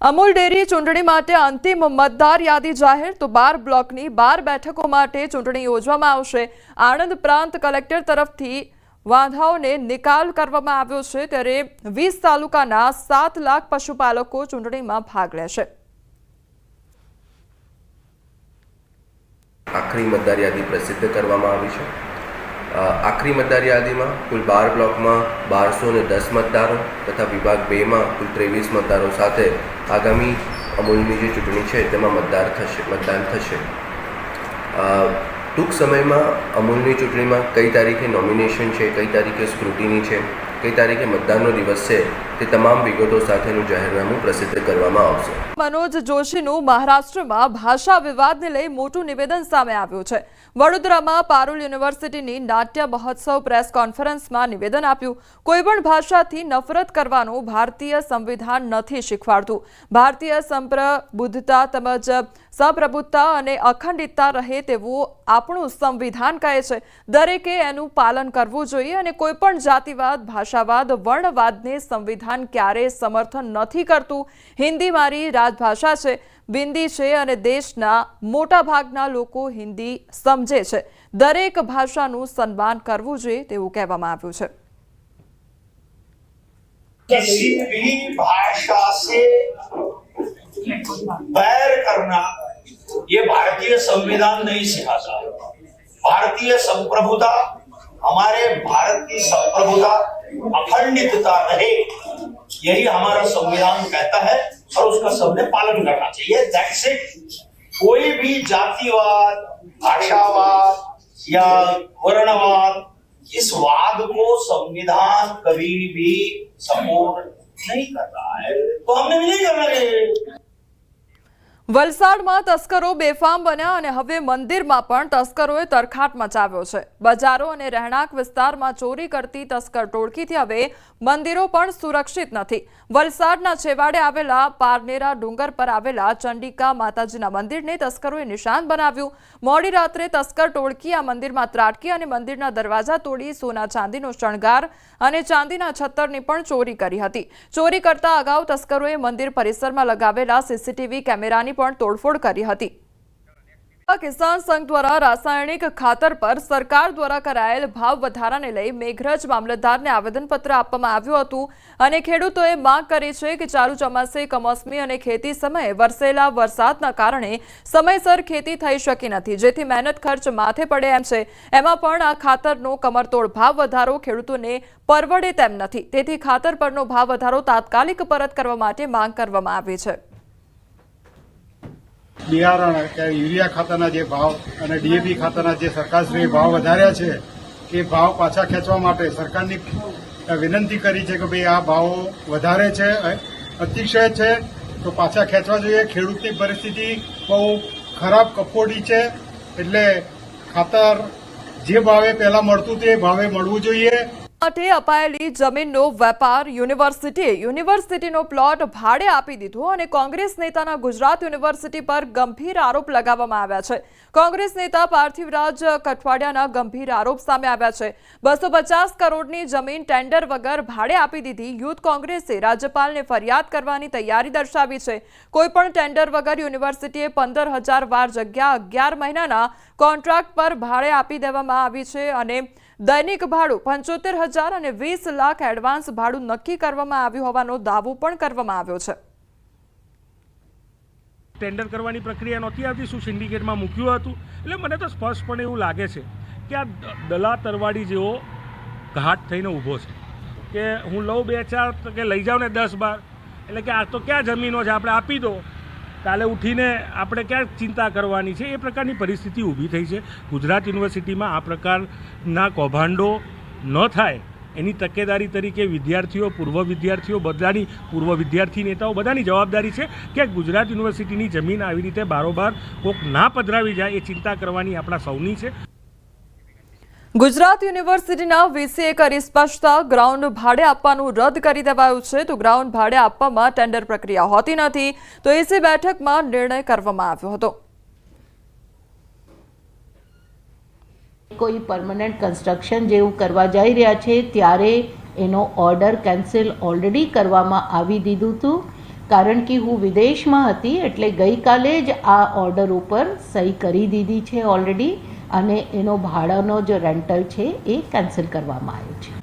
Amul dairy ચૂંટણી માટે અંતિમ મતદાર યાદી જાહેર, તો બાર બ્લોકની બાર બેઠકો માટે ચૂંટણી યોજવામાં આવશે. આણંદ પ્રાંત કલેક્ટર તરફથી વાંધાઓને નિકાલ કરવામાં આવ્યો છે, ત્યારે વીસ તાલુકાના સાત લાખ પશુપાલકો ચૂંટણીમાં ભાગ લેશે. આખરી મતદાર યાદી પ્રસિદ્ધ કરવામાં આવી છે. આખરી મતદાર યાદીમાં કુલ બાર બ્લોકમાં બારસો ને દસ મતદારો તથા વિભાગ બેમાં કુલ ત્રેવીસ મતદારો સાથે આગામી અમૂલની જે ચૂંટણી છે તેમાં મતદાર થશે, મતદાન થશે. ટૂંક સમયમાં અમૂલની ચૂંટણીમાં કઈ તારીખે નોમિનેશન છે, કઈ તારીખે સ્ક્રુટિની છે કઈ તારીખે મતદાનનો દિવસ છે તે તમામ વિગતો સાથેનું જાહેરનામું પ્રસિદ્ધ કરવામાં આવશે. મનોજ જોશીનું મહારાષ્ટ્રમાં ભાષા વિવાદને લઈ મોટું નિવેદન સામે આવ્યું છે. વડોદરામાં પારુલ યુનિવર્સિટીની નાટ્ય મહોત્સવ પ્રેસ કોન્ફરન્સમાં નિવેદન આપ્યું. કોઈપણ ભાષાથી નફરત કરવાનું ભારતીય સંવિધાન નથી શીખવાડતું. ભારતીય સંપ્રબુદ્ધતા તેમજ સપ્રભુતા અને અખંડિતતા રહે તેવું આપણું સંવિધાન કહે છે. દરેકે એનું પાલન કરવું જોઈએ અને કોઈપણ જાતિવાદ ભાષાવાદ વર્ણવાદને સંવિધાન ક્યારેય સમર્થન નથી કરતું હિન્દી મારી રાજભાષા છે બિંદી છે અને દેશના મોટા ભાગના લોકો હિન્દી સમજે છે દરેક ભાષાનું સન્માન કરવું જોઈએ તેવું કહેવામાં આવ્યું છે किसी भी भाषा से बैर करना ये भारतीय संविधान नहीं सिखाता भारतीय संप्रभुता हमारे भारत की संप्रभुता अखंडितता रहे। यही हमारा संविधान कहता है और उसका सबने पालन करना चाहिए। दैट्स इट कोई भी जातिवाद, भाषावाद या वर्णवाद, इस वाद को संविधान कभी भी सपोर्ट नहीं कर रहा है। तो हमने भी नहीं करना चाहिए। વલસાડમાં તસ્કરો બેફામ બન્યા અને હવે મંદિરમાં પણ તસ્કરોએ તરખાટ મચાવ્યો છે. બજારો અને રહેણાંક વિસ્તારમાં ચોરી કરતી તસ્કર ટોળકીથી હવે મંદિરો પણ સુરક્ષિત નથી. વલસાડના છેવાડે આવેલા પારનેરા ડુંગર પર આવેલા ચંડિકા માતાજીના મંદિરને તસ્કરોએ નિશાન બનાવ્યું. મોડી રાત્રે તસ્કર ટોળકી આ મંદિરમાં ત્રાટકી અને મંદિરના દરવાજા તોડી સોના ચાંદીનો શણગાર અને ચાંદીના છત્તરની પણ ચોરી કરી હતી. ચોરી કરતા અગાઉ તસ્કરોએ મંદિર પરિસરમાં લગાવેલા સીસીટીવી કેમેરાની પણ તોડફોડ કરી હતી. કિસાન સંઘ દ્વારા રાસાયણિક ખાતર પર સરકાર દ્વારા કરાયેલ ભાવ વધારાને લઈ મેઘરજ મામલતદારને આવેદનપત્ર આપવામાં આવ્યું હતું અને ખેડૂતોએ માંગ કરી છે કે ચાલુ ચોમાસે કમોસમી અને ખેતી સમયે વરસેલા વરસાદના કારણે સમયસર ખેતી થઈ શકી નથી. જેથી મહેનત ખર્ચ માથે પડે એમ છે. એમાં પણ આ ખાતરનો કમરતોડ ભાવ વધારો ખેડૂતોને પરવડે તેમ નથી. તેથી ખાતર પરનો ભાવ વધારો તાત્કાલિક પરત કરવા માટે માંગ કરવામાં આવી છે. બિયારણ કે યુરિયા ખાતરના જે ભાવ અને ડીએપી ખાતરના જે સરકારશ્રીએ ભાવ વધાર્યા છે એ ભાવ પાછા ખેંચવા માટે સરકારની વિનંતી કરી છે કે ભાઈ આ ભાવો વધારે છે અતિશય છે, તો પાછા ખેંચવા જોઈએ. ખેડૂતની પરિસ્થિતિ બહુ ખરાબ કફોડી છે, એટલે ખાતર જે ભાવે પહેલા મળતું તે ભાવે મળવું જોઈએ. માટે અપાયેલી જમીનનો વેપાર યુનિવર્સિટીએ યુનિવર્સિટીનો પ્લોટ ભાડે આપી દીધો અને કોંગ્રેસ નેતાના ગુજરાત યુનિવર્સિટી પર ગંભીર આરોપ લગાવવામાં આવ્યા છે. કોંગ્રેસ નેતા પાર્થિવરાજ કઠવાડિયાના ગંભીર આરોપ સામે આવ્યા છે. બસો કરોડની જમીન ટેન્ડર વગર ભાડે આપી દીધી યુથ કોંગ્રેસે. રાજ્યપાલને ફરિયાદ કરવાની તૈયારી દર્શાવી છે. કોઈપણ ટેન્ડર વગર યુનિવર્સિટીએ પંદર વાર જગ્યા અગિયાર મહિનાના કોન્ટ્રાક્ટ પર ભાડે આપી દેવામાં આવી છે અને દૈનિક ભાડું પંચોતેર હજાર અને વીસ લાખ એડવાન્સ ભાડું નક્કી કરવામાં આવ્યું હોવાનો દાવો પણ કરવામાં આવ્યો છે. ટેન્ડર કરવાની પ્રક્રિયા નહોતી આવતી, શું સિન્ડિકેટમાં મૂક્યું હતું? એટલે મને તો સ્પષ્ટપણે એવું લાગે છે કે આ દલા તરવાડી જેવો ઘાટ થઈને ઊભો છે. કે હું લઉં બે ચાર કે લઈ જાઉં ને દસ બાર. એટલે કે આ તો ક્યાં જમીનો છે? આપણે આપી દો. કાલે ઉઠીને આપણે ક્યાં ચિંતા કરવાની છે? એ પ્રકારની પરિસ્થિતિ ઊભી થઈ છે. ગુજરાત યુનિવર્સિટીમાં આ પ્રકારના કૌભાંડો ન થાય એની તકેદારી તરીકે વિદ્યાર્થીઓ, પૂર્વ વિદ્યાર્થીઓ, બધાની પૂર્વ વિદ્યાર્થી નેતાઓ, બધાની જવાબદારી છે કે ગુજરાત યુનિવર્સિટીની જમીન આવી રીતે બારોબાર કોક ના પધરાવી જાય એ ચિંતા કરવાની આપણા સૌની છે. ગુજરાત યુનિવર્સિટીના વીસીએ કરી સ્પષ્ટતા, ગ્રાઉન્ડ ભાડે આપવાનું રદ કરી દેવાયું છે. તો ગ્રાઉન્ડ ભાડે આપવામાં ટેન્ડર પ્રક્રિયા હોતી નથી. તો એસી બેઠકમાં નિર્ણય કરવામાં આવ્યો હતો. કોઈ પરમનન્ટ કન્સ્ટ્રક્શન જેવું કરવા જઈ રહ્યા છે, ત્યારે એનો ઓર્ડર કેન્સલ ઓલરેડી કરવામાં આવી દીધું હતું. કારણ કે હું વિદેશમાં હતી, એટલે ગઈકાલે જ આ ઓર્ડર ઉપર સહી કરી દીધી છે ઓલરેડી અને એનો ભાડાનો જે રેન્ટલ છે એ કેન્સલ કરવામાં આવ્યો છે.